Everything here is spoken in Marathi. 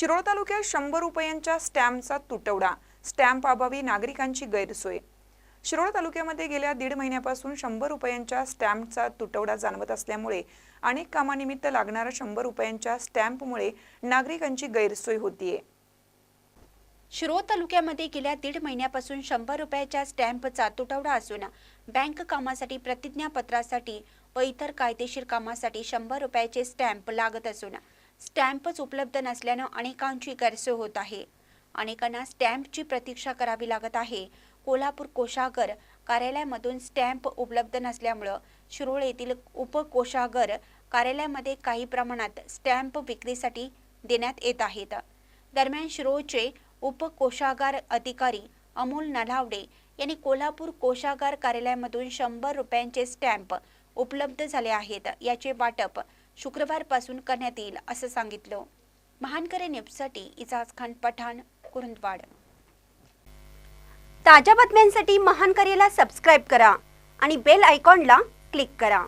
शिरोळ तालुक्यात शंभर रुपयांच्या स्टॅम्पचा तुटवडा. स्टॅम्प अभावी नागरिकांची गैरसोय. शिरोळ तालुक्यामध्ये गेल्या दीड महिन्यापासून शंभर रुपयांच्या स्टॅम्पचा तुटवडा जाणवत असल्यामुळे अनेक कामानिमित्त लागणाऱ्या शंभर रुपयांच्या स्टॅम्पमुळे नागरिकांची गैरसोय होतीये. शिरोळ तालुक्यामध्ये गेल्या दीड महिन्यापासून शंभर रुपयाच्या स्टॅम्पचा तुटवडा असून बँक कामासाठी प्रतिज्ञापत्रासाठी व इतर कायदेशीर कामासाठी शंभर रुपयाचे स्टॅम्प लागत असून स्टॅम्पच उपलब्ध नसल्यानं अनेकांची गैरसोय होत आहे. अनेकांना स्टॅम्पची प्रतीक्षा करावी लागत आहे. कोल्हापूर कोषागर कार्यालयामधून स्टॅम्प उपलब्ध नसल्यामुळं शिरोळ येथील उपकोषागर कार्यालयामध्ये काही प्रमाणात स्टॅम्प विक्रीसाठी देण्यात येत आहेत. दरम्यान शिरोळचे उपकोषागार अधिकारी अमोल नलावडे यांनी कोल्हापूर कोषागार कार्यालयामधून शंभर रुपयांचे स्टॅम्प उपलब्ध झाले आहेत. याचे वाटप शुक्रवारपासून करण्यात येईल असं सांगितलं. महानकरे न्यूजसाठी इजाज खान पठाण कुरुंदवाड. ताज्या बातम्यांसाठी महानकरेला सबस्क्राईब करा आणि बेल आयकॉनला क्लिक करा.